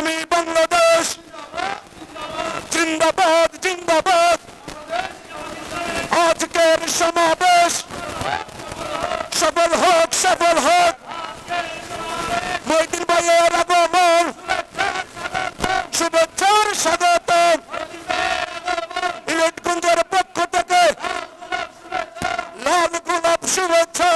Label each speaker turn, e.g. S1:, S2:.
S1: ভূমি বাংলাদেশ। জিন্দাবাদ জিন্দাবাদ। আজকের সমাবেশ সফল হোক সফল হোক। মৈদিন ভাইয়ের আগমন। শুভেচ্ছার স্বাগত ইলেটগঞ্জের পক্ষ থেকে লাল গোলাপ শুভেচ্ছা।